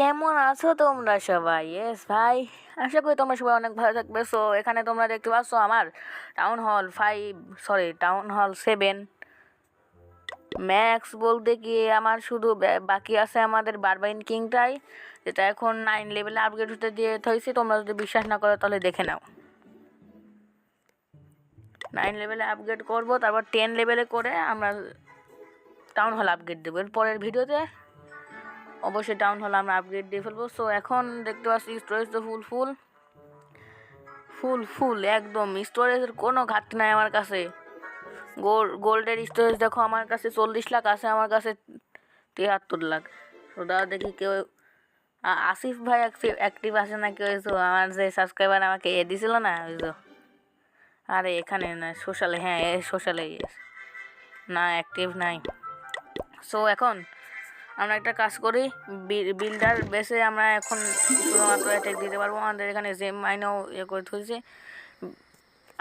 কেমন আছো তোমরা সবাই? এস ভাই, আশা করি তোমরা সবাই অনেক ভালো থাকবে। সো এখানে তোমরা দেখতে পাচ্ছ আমার town hall five sorry town hall seven max বলতে কি আমার শুধু বাকি আছে আমাদের বারবাইন কিংটাই যেটা এখন নাইন লেভেলে আপগ্রেড হতে দিয়ে হয়েছে তোমরা যদি বিশ্বাস না করো, তাহলে দেখে নাও। নাইন লেভেলে আপগ্রেড করব, তারপর টেন লেভেলে করে আমরা টাউন হল আপগ্রেড দেবো। এর পরের ভিডিওতে অবশ্যই ডাউন হল আমরা আপগ্রেড দিয়ে ফেলব। সো এখন দেখতে পাচ্ছি স্টোরেজ তো ফুল ফুল ফুল ফুল একদম। স্টোরেজের কোনো ঘাটতি নাই আমার কাছে। গোল্ড গোল্ডের স্টোরেজ দেখো আমার কাছে চল্লিশ লাখ, আছে আমার কাছে তিয়াত্তর লাখ। তো দাও দেখি কেউ আসিফ ভাই অ্যাক্টিভ আছে না কেউ? এসো আমার যে সাবস্ক্রাইবার আমাকে এ দিছিল না, ওই তো আরে, এখানে না সোশ্যালে হ্যাঁ সোশ্যালে না অ্যাক্টিভ নাই। সো এখন আমরা একটা কাজ করি বিল্ডার বেসে আমরা এখন শুধুমাত্র অ্যাটাক দিতে পারব। আমাদের এখানে জেম মাইনেও ইয়ে করে থয়েছে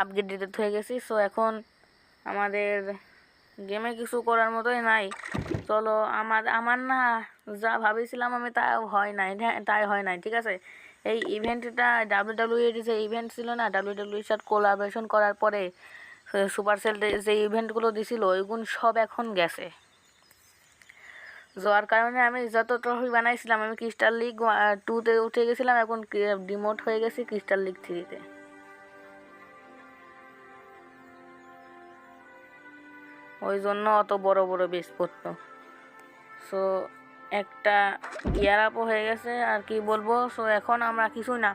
আপগ্রেড দিতে হয়ে গেছি। সো এখন আমাদের গেমে কিছু করার মতোই নাই। চলো, আমার আমার না যা ভাবেছিলাম আমি তা হয় নাই হ্যাঁ তাই হয় নাই, ঠিক আছে? এই ইভেন্টটা ডাব্লিউ ডাব্লিউ এর যে ইভেন্ট ছিল না ডাব্লিউ ডাব্লিউ সাথে কোলাবোরেশন করার পরে সুপার সেল যে ইভেন্টগুলো দিছিল ওইগুলো সব এখন গেছে। যাওয়ার কারণে আমি যত ট্রফি বানাইছিলাম, আমি ক্রিস্টাল লিগ টুতে উঠে গেছিলাম, এখন ডিমোট হয়ে গেছি ক্রিস্টাল লিগ থ্রিতে ওই জন্য অত বড় বড় বেস পড়তো। সো একটা ইয়ার আপও হয়ে গেছে, আর কি বলব? সো এখন আমরা কিছু না,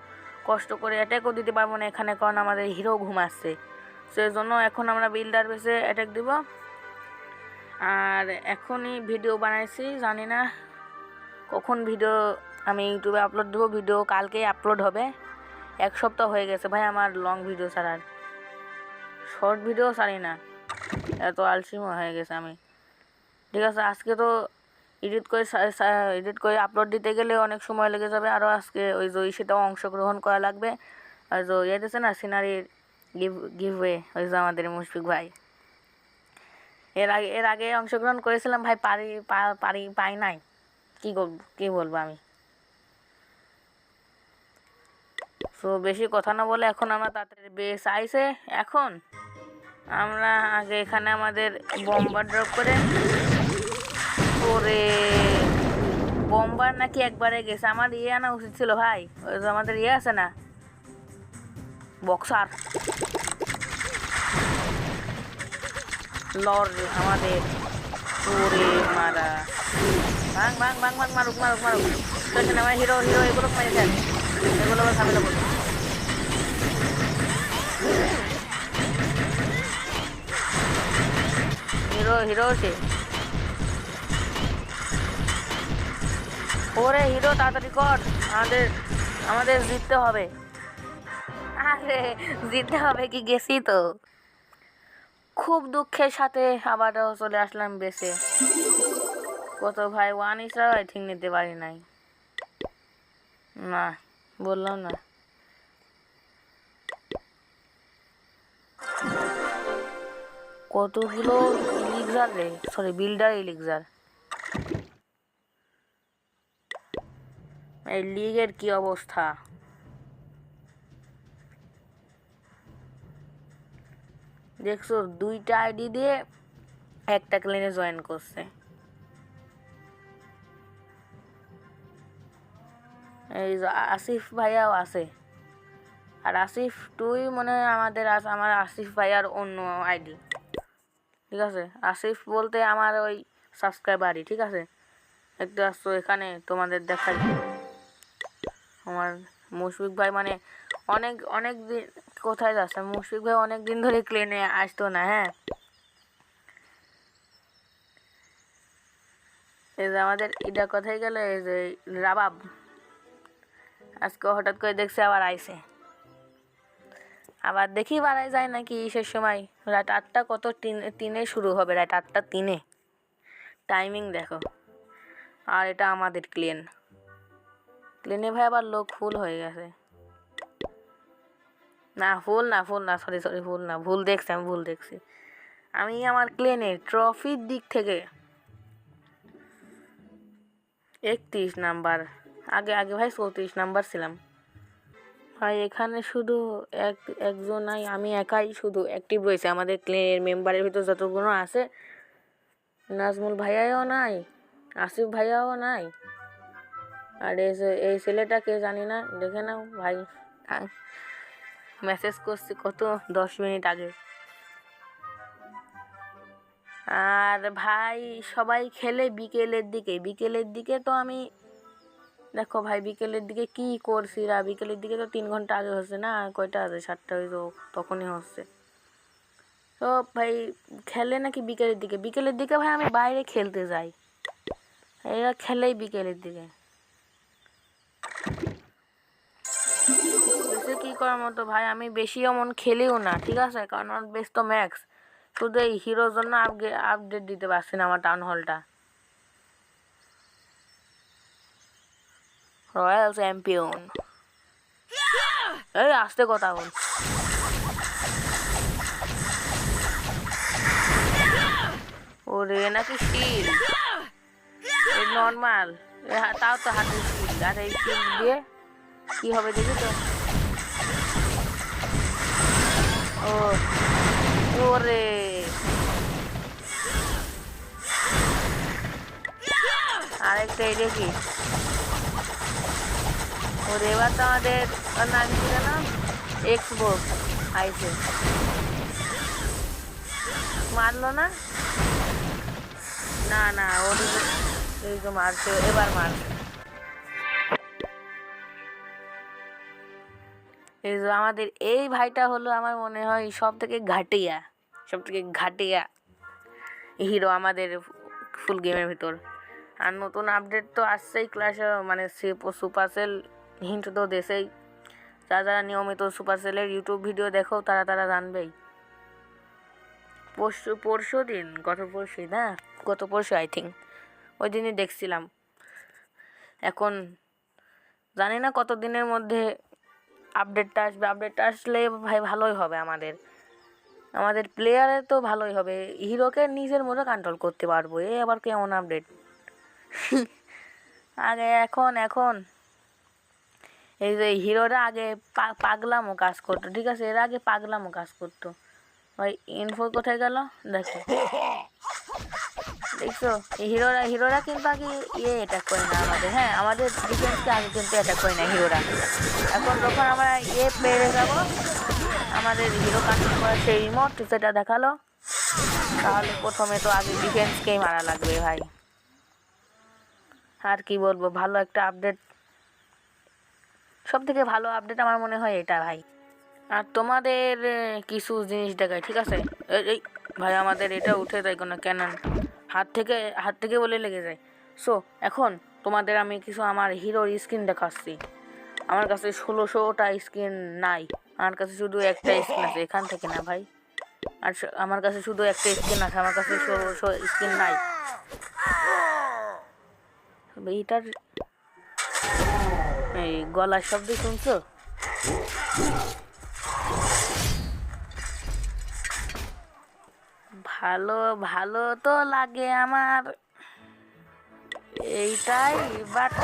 কষ্ট করে অ্যাটাকও দিতে পারব না এখানে, কারণ আমাদের হিরো ঘুমাচ্ছে সেই জন্য এখন আমরা বিল্ডার বেসে অ্যাটাক দিব। আর এখনই ভিডিও বানাইছি, জানি না কখন ভিডিও আমি ইউটিউবে আপলোড দেবো ভিডিও কালকেই আপলোড হবে। এক সপ্তাহ হয়ে গেছে ভাই আমার লং ভিডিও ছাড়ার। শর্ট ভিডিও ছাড়ি না। এত আলসিমো হয়ে গেছে আমি। ঠিক আছে, আজকে তো এডিট করে এডিট করে আপলোড দিতে গেলে অনেক সময় লেগে যাবে। আরও আজকে ওই যে সেটাও অংশগ্রহণ করা লাগবে। আর যে ইয়ে না সিনারির গিভ গিভওয়ে ওই যে আমাদের মুশফিক ভাই। এর আগে এর আগে অংশগ্রহণ করেছিলাম, ভাই পারি পারি, পাই নাই। কি কি বলব আমি? তো বেশি কথা না বলে এখন আমরা তাড়াতাড়ি বেশ আইসে এখন আমরা আগে এখানে আমাদের বম্বার ড্রপ করে, ওরে বম্বার নাকি একবারে গেছে। আমার ইয়ে আনা উচিত ছিল ভাই। আমাদের ইয়ে আছে না বক্সার লর আমাদের। ওরে মারা। ভাঙ ভাঙ ভাঙ ভাঙ, মারুক মারুক মারুক। আছে আমার হিরো হিরো এগুলো মেরে দেন এগুলো ঝামেলা করবে। হিরো হিরো সে। ওরে হিরো তাড়াতাড়ি কর। আমাদের আমাদের জিততে হবে। আরে, জিততে হবে কি গেছি তো? খুব দুঃখের সাথে আবারও চলে আসলাম বেসে। কত ভাই ওয়ান ইসরা ঠিক নিতে পারি নাই। না, বললাম না। কতগুলো ইলিগজার রে? সরি বিল্ডার ইলিগজার এই লিগের কি অবস্থা? দেখছ, দুইটা আইডি দিয়ে একটা ক্লিনে জয়েন করছে। এই আসিফ ভাইয়াও আছে। আর আসিফ টুই মনে হয় আমাদের আমার আসিফ ভাইয়ার অন্য আইডি ঠিক আছে? আসিফ বলতে আমার ওই সাবস্ক্রাইবারই ঠিক আছে? একটু আসছো এখানে তোমাদের দেখাই। আমার মুশফিক ভাই মানে অনেক অনেক দিন, কোথায় যাচ্ছে মুশফিক ভাই অনেক দিন ধরে ক্লেনে আসতো না হ্যাঁ? এই যে আমাদের এটা কোথায় গেল? এই যে রাবাব। আজকে হঠাৎ করে দেখছি আবার আইছে। আবার দেখি বাড়াই যায় নাকি ইসের সময়। রাত আটটা কত? তিন, তিনে শুরু হবে, রাত আটটা তিনে। টাইমিং দেখো। আর এটা আমাদের ক্লেন ক্লেনে ভাই আবার লোক ফুল হয়ে গেছে। না, ভুল না ভুল না সরি সরি ভুল না, ভুল দেখছি, আমি ভুল দেখছি। আমি আমার ক্লেনে ট্রফির দিক থেকে একত্রিশ নাম্বার, আগে আগে ভাই চৌত্রিশ নাম্বার ছিলাম। ভাই, এখানে শুধু এক একজনাই আমি একাই শুধু অ্যাক্টিভ রয়েছে। আমাদের ক্লেনের মেম্বারের ভিতর যতগুলো আছে, নাজমুল ভাইয়াও নাই, আসিফ ভাইয়াও নাই। আর এই ছেলেটাকে জানি না, দেখে নাও ভাই। মেসেজ করছি কত দশ মিনিট আগে। আর ভাই, সবাই খেলে বিকেলের দিকে। বিকেলের দিকে তো আমি, দেখো ভাই, বিকেলের দিকে কি করছি রা? বিকেলের দিকে তো তিন ঘণ্টা আগে হচ্ছে না, কয়টা আছে সাতটা হয়তো তখনই হচ্ছে। তো ভাই, খেলে নাকি বিকেলের দিকে? বিকেলের দিকে ভাই আমি বাইরে খেলতে যাই। এরা খেলেই বিকেলের দিকে। কি করার মতো ভাই? আমি বেশি এমন খেলিও না, ঠিক আছে? কারণ আমার বেশ তো ম্যাক্স শুধু এই হিরোর জন্য আপডেট দিতে পারছি না আমার টাউন হলটা রয়্যাল চ্যাম্পিয়ন এই আসতে কথা বল। ওরে নাকি স্টিল নর্মাল তাও তো হাতে স্টিল আর এই স্টিল দিয়ে কি হবে দেখি তো? ও ওরে আরেকটা এই দেখি ওরে এবার তো আমাদের নাম যেন এক্স বক্স আইসে মারলো না না না ওর মারছে এবার মারছে এই আমাদের, এই ভাইটা হলো আমার মনে হয় সব থেকে ঘাটিয়া সব থেকে ঘাটিয়া হিরো আমাদের ফুল গেমের ভিতর। আর নতুন আপডেট তো আসছেই ক্লাসে মানে সুপার সেল হিন্ট তো দেশেই যারা যারা নিয়মিত সুপার সেলের ইউটিউব ভিডিও দেখো, তারা তারা জানবেই। পরশু পরশু দিন, গত পরশু, না? গত পরশু আই থিঙ্ক ওই দিনই দেখছিলাম। এখন জানি না কত দিনের মধ্যে আপডেটটা আসবে, আপডেটটা আসলে ভাই ভালোই হবে আমাদের। আমাদের প্লেয়ারে তো ভালোই হবে, হিরোকে নিজের মতো কন্ট্রোল করতে পারব, এ আবার কেমন আপডেট আগে এখন এখন। এই যে হিরোরা আগে পা- পাগলামো কাজ করতো, ঠিক আছে? এর আগে পাগলামো কাজ করতো। ভাই ইনফো কোথায় গেল? দেখো। দেখছ এই হিরোরা হিরোরা কিন্তু আগে ইয়ে অ্যাটাক করে না আমাদের হ্যাঁ আমাদের ডিফেন্সকে আগে কিন্তু অ্যাটাক করে না হিরোরা। এখন যখন আমরা ইয়ে পেরে যাব, আমাদের হিরো কান্ট্রোল করার সেই রিমোট সেটা দেখাল। তাহলে প্রথমে তো আগে ডিফেন্সকেই মারা লাগবে ভাই। আর কি বলব, ভালো একটা আপডেট সব থেকে ভালো আপডেট আমার মনে হয় এটা ভাই। আর তোমাদের কিছু জিনিস দেখায় ঠিক আছে? এই- ভাই, আমাদের এটা উঠে দেয় কোনো ক্যানন হাত থেকে হাত থেকে বলে লেগে যায়, সো, এখন তোমাদের আমি কিছু আমার হিরোর স্ক্রিন দেখাচ্ছি। আমার কাছে ষোলোশোটা স্ক্রিন নাই। আমার কাছে শুধু একটা স্ক্রিন আছে, এখান থেকে না ভাই। আর আমার কাছে শুধু একটা স্ক্রিন আছে, আমার কাছে ষোলোশো স্ক্রিন নাই। এইটার এই গলার শব্দ শুনছো? ভালো ভালো তো লাগে আমার। এইটাই বাট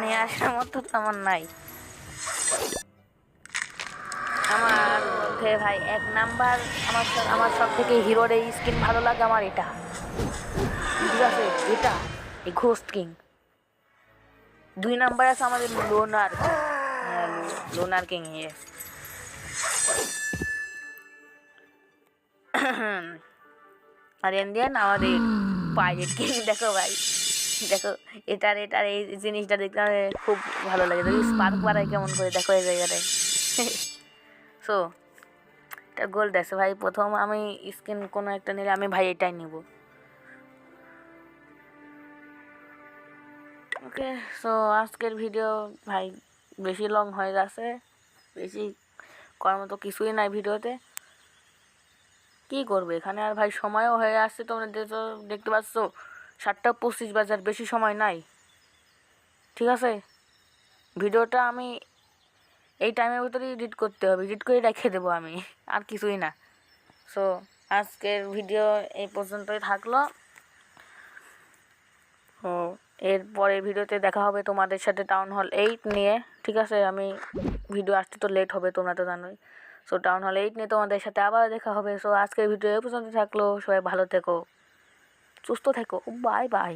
নিয়ে আসার মতো তো আমার নাই। আমার মধ্যে ভাই এক নাম্বার, আমার আমার সব থেকে হিরোর এই স্কিন ভালো লাগে আমার এটা। ঠিক আছে? এটা, এই ঘোস্ট কিং দুই নাম্বার আছে আমাদের লোনার লোনার কিং ইয়েস আর ইন্ডিয়ান আমাদের পাইরেট কিং দেখো ভাই। দেখো এটার এটার এই জিনিসটা দেখতে আমার খুব ভালো লাগে। দেখি স্পার্ক বাড়ায় কেমন করে দেখো এই জায়গাটায়। সো এটা গোল্ড আছে ভাই। প্রথম আমি স্কিন কোনো একটা নিলে আমি ভাই এটাই নিব। ওকে সো আজকের ভিডিও ভাই বেশি লং হয়ে যাচ্ছে বেশি করার মতো কিছুই নাই ভিডিওতে। কি করবে? এখানে আর ভাই সময়ও হয়ে আসছে তোমরা দেখতে- পাচ্ছ, সাতটা পঁচিশ বাজার, বেশি সময় নাই। ঠিক আছে? ভিডিওটা আমি এই টাইমের ভিতরে এডিট করতে হবে এডিট করে রেখে দেবো আমি, আর কিছুই না। সো আজকের ভিডিও এই পর্যন্তই থাকল। ও এর পরের ভিডিওতে দেখা হবে তোমাদের সাথে টাউন হল এইট নিয়ে। ঠিক আছে? আমি ভিডিও আসতে তো লেট হবে, তোমরা তো জানোই। সো টাউন হল এইট নিয়ে তোমাদের সাথে আবার দেখা হবে। সো আজকের ভিডিও এ পর্যন্ত থাকল। সবাই ভালো থেকো। সুস্থ থেকো। Bye bye